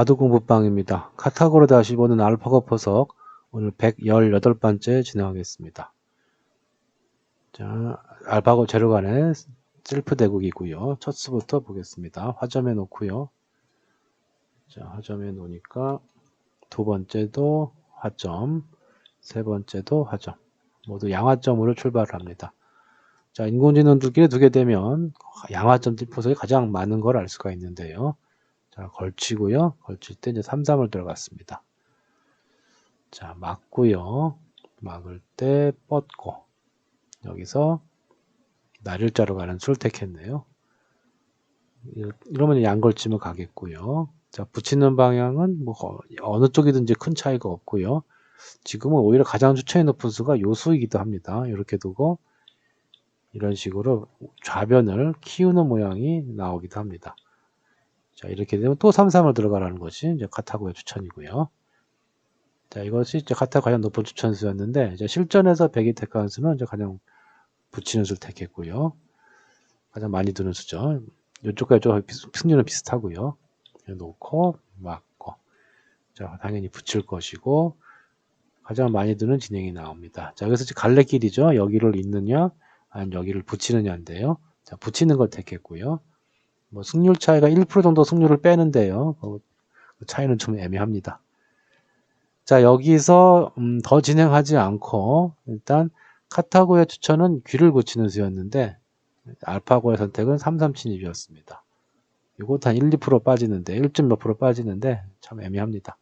바둑공부방입니다. 카타고로 다시 보는 알파고 포석 오늘 118번째 진행하겠습니다. 자, 알파고 재료간의 셀프 대국이고요. 첫 수부터 보겠습니다. 화점에 놓고요. 자, 화점에 놓으니까 두 번째도 화점, 세 번째도 화점. 모두 양화점으로 출발을 합니다. 자, 인공지능 두개 두게 되면 양화점 뒷포석이 가장 많은 걸 알 수가 있는데요. 자, 걸치고요. 걸칠 때 이제 3, 3을 들어갔습니다. 자, 막고요. 막을 때 뻗고 여기서 날일자로 가는 수를 택했네요. 이러면 양걸치면 가겠고요. 자, 붙이는 방향은 뭐 어느 쪽이든지 큰 차이가 없고요. 지금은 오히려 가장 추천이 높은 수가 요수이기도 합니다. 이렇게 두고 이런 식으로 좌변을 키우는 모양이 나오기도 합니다. 자, 이렇게 되면 또 3, 3을 들어가라는 것이 이제 카타고의 추천이고요. 자, 이것이 이제 카타 가장 높은 추천수였는데, 이제 실전에서 100이 택한 수는 이제 가장 붙이는 수를 택했고요. 가장 많이 드는 수죠. 이쪽과 이쪽 승률은 비슷하고요. 놓고, 막고. 자, 당연히 붙일 것이고, 가장 많이 드는 진행이 나옵니다. 자, 여기서 갈래길이죠. 여기를 잇느냐, 아니면 여기를 붙이느냐인데요. 자, 붙이는 걸 택했고요. 뭐 승률 차이가 1% 정도 승률을 빼는데요. 그 차이는 좀 애매합니다. 자 여기서 음, 더 진행하지 않고 일단 카타고의 추천은 귀를 붙이는 수였는데 알파고의 선택은 337입이었습니다. 이것도 한 1, 2% 빠지는데 1. 몇 프로 빠지는데 참 애매합니다.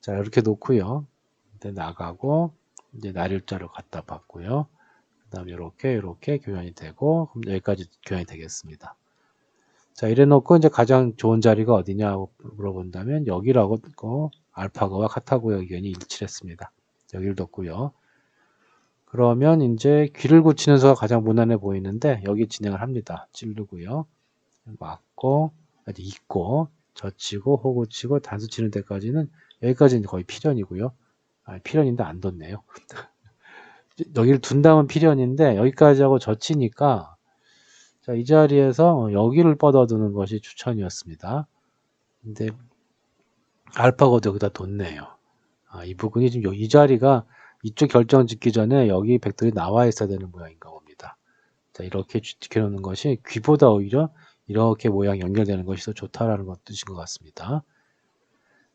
자 이렇게 놓고요. 이제 나가고 이제 날일자로 갖다 받고요. 그 다음에 이렇게 이렇게 교환이 되고 그럼 여기까지 교환이 되겠습니다. 자, 이래 놓고 이제 가장 좋은 자리가 어디냐고 물어본다면 여기라고 듣고 알파고와 카타고의 의견이 일치했습니다. 여기를 뒀고요. 그러면 이제 귀를 굳히는 수가 가장 무난해 보이는데 여기 진행을 합니다. 찌르고요. 맞고 아직 있고 젖히고 호구치고 단수 치는 데까지는 여기까지는 거의 필연이고요. 아, 필연인데 안 뒀네요. 여기를 둔 다음은 필연인데 여기까지 하고 젖히니까 자, 이 자리에서 여기를 뻗어두는 것이 추천이었습니다. 근데 알파고도 여기다 뒀네요. 아, 이 부분이 지금 이 자리가 이쪽 결정 짓기 전에 여기 벡터리 나와 있어야 되는 모양인가 봅니다. 자, 이렇게 지켜놓는 것이 귀보다 오히려 이렇게 모양 연결되는 것이 더 좋다라는 것 뜻인 것 같습니다.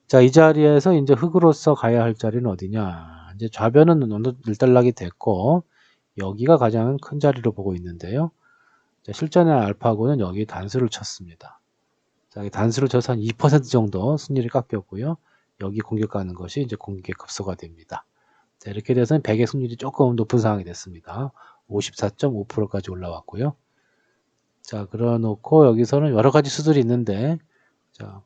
자, 이 자리에서 이제 흙으로서 가야 할 자리는 어디냐. 이제 좌변은 어느 일단락이 됐고, 여기가 가장 큰 자리로 보고 있는데요. 실전의 알파고는 여기 단수를 쳤습니다. 자, 단수를 쳐서 한 2% 정도 승률이 깎였고요. 여기 공격하는 것이 이제 공격의 급소가 됩니다. 자, 이렇게 돼서 100의 승률이 조금 높은 상황이 됐습니다. 54.5%까지 올라왔고요. 자, 그러 놓고 여기서는 여러 가지 수들이 있는데, 자,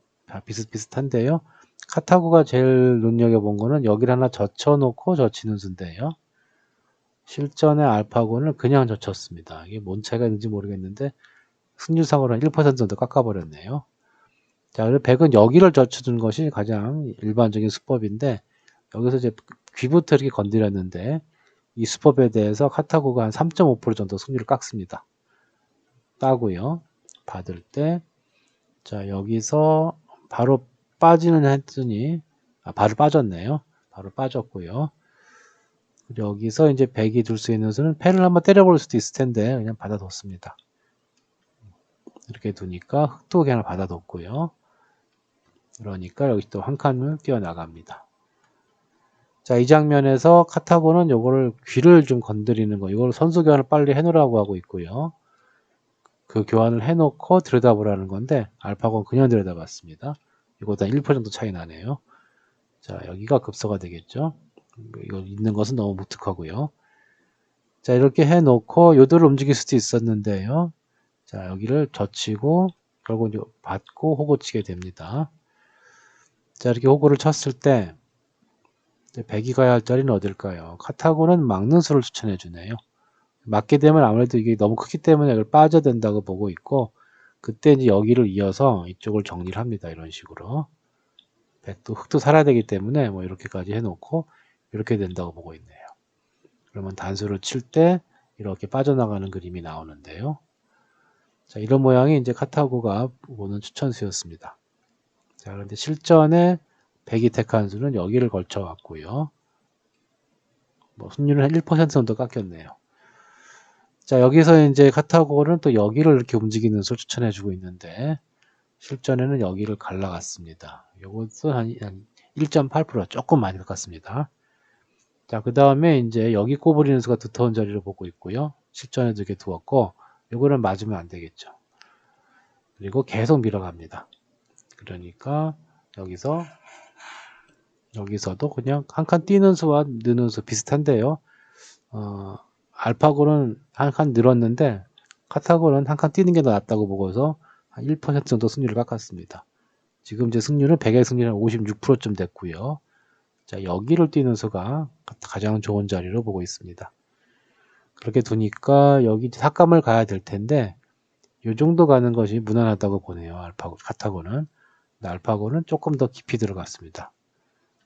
비슷비슷한데요. 카타고가 제일 눈여겨본 거는 여기를 하나 젖혀놓고 젖히는 수인데요. 실전의 알파고는 그냥 젖혔습니다. 이게 뭔 차이가 있는지 모르겠는데 승률상으로는 1% 정도 깎아버렸네요. 자, 그리고 100은 여기를 젖혀준 것이 가장 일반적인 수법인데 여기서 이제 귀부터 이렇게 건드렸는데 이 수법에 대해서 카타고가 한 3.5% 정도 승률을 깎습니다. 따고요. 받을 때, 자, 여기서 바로 빠지는 했더니, 아, 바로 빠졌네요. 바로 빠졌고요. 여기서 이제 100이 둘 수 있는 수는 펜을 한번 때려볼 수도 있을 텐데 그냥 받아뒀습니다. 이렇게 두니까 흑도 그냥 받아뒀고요. 그러니까 여기 또 한 칸을 뛰어나갑니다. 자, 이 장면에서 카타고는 요거를 귀를 좀 건드리는 거, 이걸 선수 교환을 빨리 해놓으라고 하고 있고요. 그 교환을 해놓고 들여다보라는 건데, 알파고는 그냥 들여다봤습니다. 이거보다 1% 정도 차이 나네요. 자, 여기가 급소가 되겠죠. 이거 있는 것은 너무 무특하고요. 자, 이렇게 해놓고 요도를 움직일 수도 있었는데요. 자, 여기를 젖히고 결국 이제 받고 호구 치게 됩니다. 자, 이렇게 호구를 쳤을 때 백이 가야 할 자리는 어딜까요? 카타고는 막는 수를 추천해 주네요. 맞게 되면 아무래도 이게 너무 크기 때문에 이걸 빠져야 된다고 보고 있고 그때 이제 여기를 이어서 이쪽을 정리를 합니다. 이런 식으로. 백도 흙도 살아야 되기 때문에 뭐 이렇게까지 해놓고 이렇게 된다고 보고 있네요. 그러면 단수를 칠 때 이렇게 빠져나가는 그림이 나오는데요. 자, 이런 모양이 이제 카타고가 보는 추천수였습니다. 자, 그런데 실전에 배기택 한수는 여기를 걸쳐 왔고요. 뭐한1% 정도 깎였네요. 자, 여기서 이제 카타고는 또 여기를 이렇게 움직이는 수를 추천해 주고 있는데 실전에는 여기를 갈라갔습니다. 요것도 한, 한 1.8% 조금 많이 깎았습니다. 자, 그 다음에 이제 여기 꼬부리는 수가 두터운 자리를 보고 있고요. 실전에도 이렇게 두었고, 요거는 맞으면 안 되겠죠. 그리고 계속 밀어갑니다. 그러니까 여기서 여기서도 그냥 한 칸 뛰는 수와 느는 수 비슷한데요. 어, 알파고는 한 칸 늘었는데 카타고는 한 칸 뛰는 게 더 낫다고 보고서 한 1% 정도 승률을 깎았습니다. 지금 제 승률은 100의 승률은 56%쯤 됐고요. 자, 여기를 뛰는 수가 가장 좋은 자리로 보고 있습니다. 그렇게 두니까 여기 삭감을 가야 될 텐데 이 정도 가는 것이 무난하다고 보네요. 알파고, 카타고는. 알파고는 조금 더 깊이 들어갔습니다.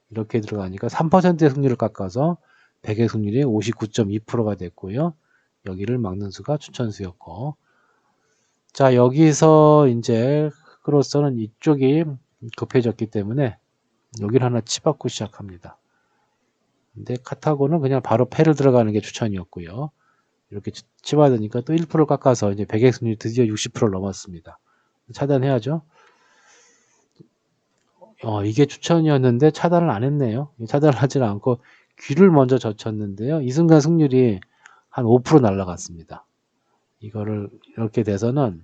이렇게 들어가니까 3%의 승률을 깎아서 100의 승률이 59.2%가 됐고요. 여기를 막는 수가 추천수였고 자 여기서 이제 흑으로서는 이쪽이 급해졌기 때문에 여기를 하나 치받고 시작합니다. 근데 카타고는 그냥 바로 패를 들어가는 게 추천이었고요. 이렇게 치받으니까 또 1% 깎아서 이제 100의 승률이 드디어 60%를 넘었습니다. 차단해야죠. 어, 이게 추천이었는데 차단을 안 했네요. 차단을 하지 않고 귀를 먼저 젖혔는데요. 이 순간 승률이 한 5% 날라갔습니다. 이거를 이렇게 돼서는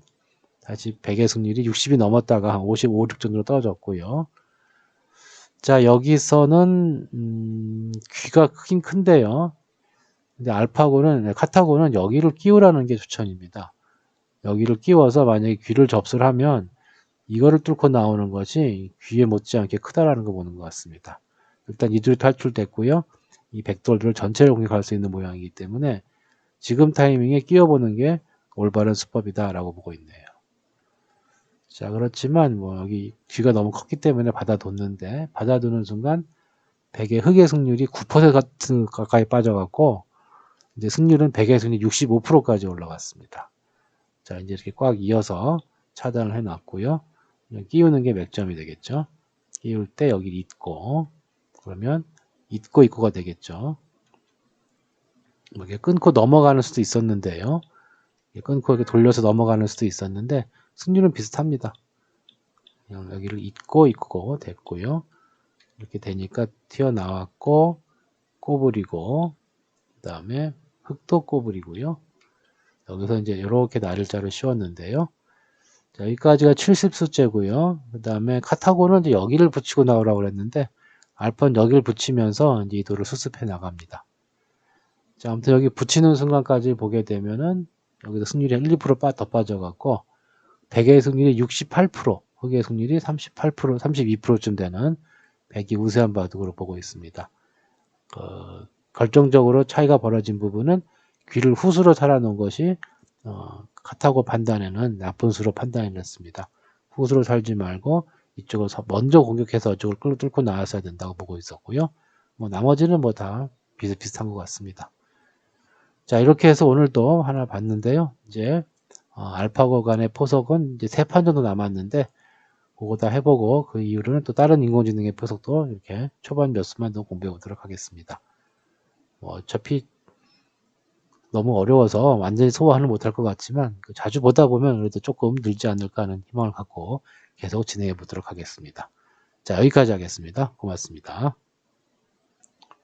다시 100의 승률이 60이 넘었다가 한 55, 6 정도로 떨어졌고요. 자 여기서는 음, 귀가 크긴 큰데요. 근데 알파고는 카타고는 여기를 끼우라는 게 추천입니다. 여기를 끼워서 만약에 귀를 접수를 하면 이거를 뚫고 나오는 것이 귀에 못지않게 크다라는 거 보는 것 같습니다. 일단 이들이 탈출됐고요. 이 백돌들을 전체를 공격할 수 있는 모양이기 때문에 지금 타이밍에 끼워보는 게 올바른 수법이다라고 보고 있네요. 자 그렇지만 뭐 여기 귀가 너무 컸기 때문에 받아뒀는데 받아두는 순간 100의 흑의 승률이 9% 가까이 빠져갖고 이제 승률은 100의 승률 65%까지 올라갔습니다. 자 이제 이렇게 꽉 이어서 차단을 해놨고요. 끼우는 게 맥점이 되겠죠. 끼울 때 여기 잊고 그러면 잊고 잊고가 되겠죠. 이렇게 끊고 넘어가는 수도 있었는데요. 끊고 이렇게 돌려서 넘어가는 수도 있었는데 승률은 비슷합니다. 여기를 잊고 잊고 됐고요. 이렇게 되니까 튀어나왔고 꼬부리고 그 다음에 흙도 꼬부리고요. 여기서 이제 이렇게 날일자를 씌웠는데요. 자, 여기까지가 70수째고요. 그 다음에 카타고는 이제 여기를 붙이고 나오라고 그랬는데 알파는 여기를 붙이면서 이제 이도를 수습해 나갑니다. 자, 아무튼 여기 붙이는 순간까지 보게 되면은 여기서 승률이 1, 2%더 빠져갖고 100의 승률이 68%, 흑의 승률이 38%, 32%쯤 되는 100이 우세한 바둑으로 보고 있습니다. 그, 결정적으로 차이가 벌어진 부분은 귀를 후수로 살아놓은 것이 어, 카타고 판단에는 나쁜 수로 판단해냈습니다. 후수로 살지 말고 이쪽을 먼저 공격해서 이쪽을 끌고 뚫고 나왔어야 된다고 보고 있었고요. 뭐 나머지는 뭐 다 비슷비슷한 것 같습니다. 자 이렇게 해서 오늘도 하나 봤는데요. 이제 어, 알파고 간의 포석은 이제 세 판 정도 남았는데 그거 다 해보고 그 이후로는 또 다른 인공지능의 포석도 이렇게 초반 몇 수만 더 공부해 보도록 하겠습니다. 뭐 어차피 너무 어려워서 완전히 소화는 못할 것 같지만 그 자주 보다 보면 그래도 조금 늘지 않을까 하는 희망을 갖고 계속 진행해 보도록 하겠습니다. 자 여기까지 하겠습니다. 고맙습니다.